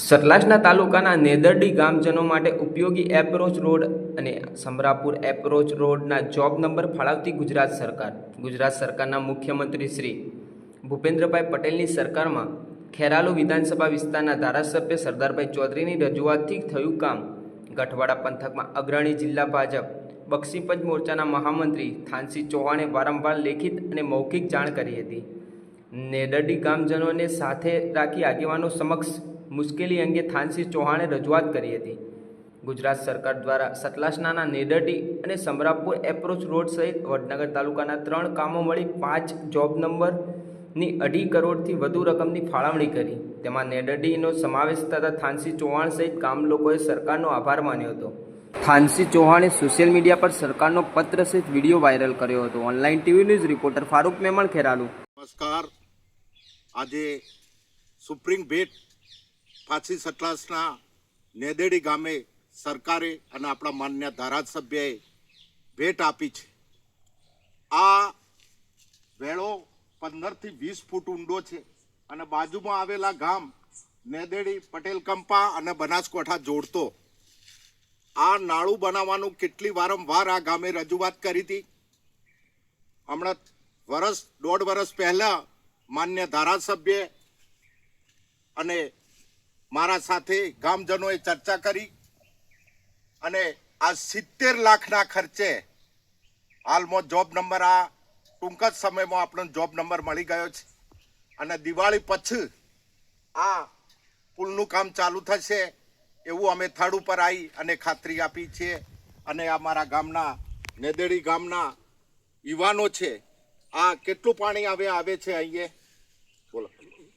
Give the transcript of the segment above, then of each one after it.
સતલાસના તાલુકાના નેદરડી ગામજનો માટે ઉપયોગી એપ્રોચ રોડ અને સમરાપુર એપ્રોચ રોડના જોબ નંબર ફાળવતી ગુજરાત સરકાર. ગુજરાત સરકારના મુખ્યમંત્રી શ્રી ભૂપેન્દ્રભાઈ પટેલની સરકારમાં ખેરાલુ વિધાનસભા વિસ્તારના ધારાસભ્ય સરદારભાઈ ચૌધરીની રજૂઆતથી થયું કામ. ગઠવાડા પંથકમાં અગ્રણી જિલ્લા ભાજપ, બક્ષીપંચ મોરચાના મહામંત્રી થાનસી ચૌહાણે વારંવાર લેખિત અને મૌખિક જાણ કરી હતી. નેદરડી ગામજનોને સાથે રાખી આગેવાનો સમક્ષ મુશ્કેલી અંગે થાનસી ચૌહાણે રજૂઆત કરી હતી. ગુજરાત સરકાર દ્વારા સતલાસનાના નેડરડી અને સમરાપુર એપ્રોચ રોડ સહિત વડનગર તાલુકાના ત્રણ કામો મળી પાંચ જોબ નંબરની અઢી કરોડથી વધુ રકમની ફાળવણી કરી. તેમાં નેડરડીનો સમાવેશ થતાં થાનસી ચૌહાણ સહિત ગામ લોકોએ સરકારનો આભાર માન્યો હતો. થાનસી ચૌહાણે સોશિયલ મીડિયા પર સરકારનો પત્ર સહિત વીડિયો વાયરલ કર્યો હતો. Online TV news reporter Farooq Memon Kheralu. નમસ્કાર. આજે સુપ્રીમ ભેટ પાછી સટલાસના નેદેડી ગામે સરકારે અને આપણા માન્ય ધારાસભ્યએ ભેટ આપી છે. આ વેળો પંદરથી વીસ ફૂટ ઊંડો છે અને બાજુમાં આવેલા ગામ નેદેડી પટેલ કંપા અને બનાસકાંઠા જોડતો. આ નાળું બનાવવાનું કેટલી વારંવાર આ ગામે રજૂઆત કરી હતી? હમણાં વર્ષ દોઢ વર્ષ પહેલાં માન્ય ધારાસભ્ય અને મારા સાથે ગામજનોએ ચર્ચા કરી અને આ સિત્તેર લાખના ખર્ચે હાલમાં જોબ નંબર આ ટૂંક જ સમયમાં આપણો જોબ નંબર મળી ગયો છે. અને દિવાળી પછી આ પુલનું કામ ચાલુ થશે એવું અમે થડ ઉપર આવી અને ખાતરી આપી છે. અને અમારા ગામના, નેદેડી ગામના યુવાનો છે, આ કેટલું પાણી આવે આવે છે અહીંયા? બોલો.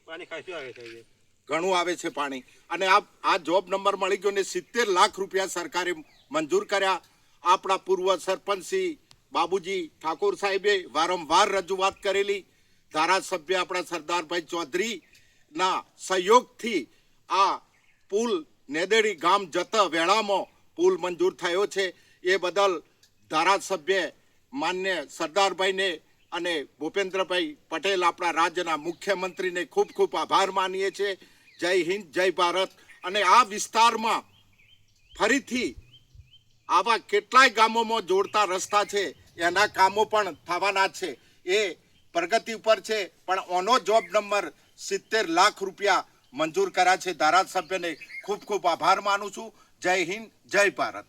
પાણી ખાસું આવે છે. ઘણું આવે છે પાણી. અને આ આ જોબ નંબર મળી ગયો ને સિત્તેર લાખ રૂપિયા સરકારે મંજૂર કર્યા. આપણા પૂર્વ સરપંચશ્રી બાબુજી ઠાકોર સાહેબે વારંવાર રજૂઆત કરેલી. ધારાસભ્ય આપણા સરદારભાઈ ચૌધરીના સહયોગથી આ પુલ નેદેડી ગામ જતા વેળામાં પુલ મંજૂર થયો છે. એ બદલ ધારાસભ્ય માન્ય સરદારભાઈને અને ભૂપેન્દ્રભાઈ પટેલ આપણા રાજ્યના મુખ્યમંત્રીને ખૂબ ખૂબ આભાર માનીએ છીએ. જય હિન્દ, જય ભારત. અને આ વિસ્તારમાં ફરીથી આવા કેટલાય ગામોમાં જોડતા રસ્તા છે. એના કામો પણ થવાના છે. એ પ્રગતિ ઉપર છે. પણ ઓનો જોબ નંબર સિત્તેર લાખ રૂપિયા મંજૂર કર્યા છે. ધારાસભ્યને ખૂબ ખૂબ આભાર માનું છું. જય હિન્દ, જય ભારત.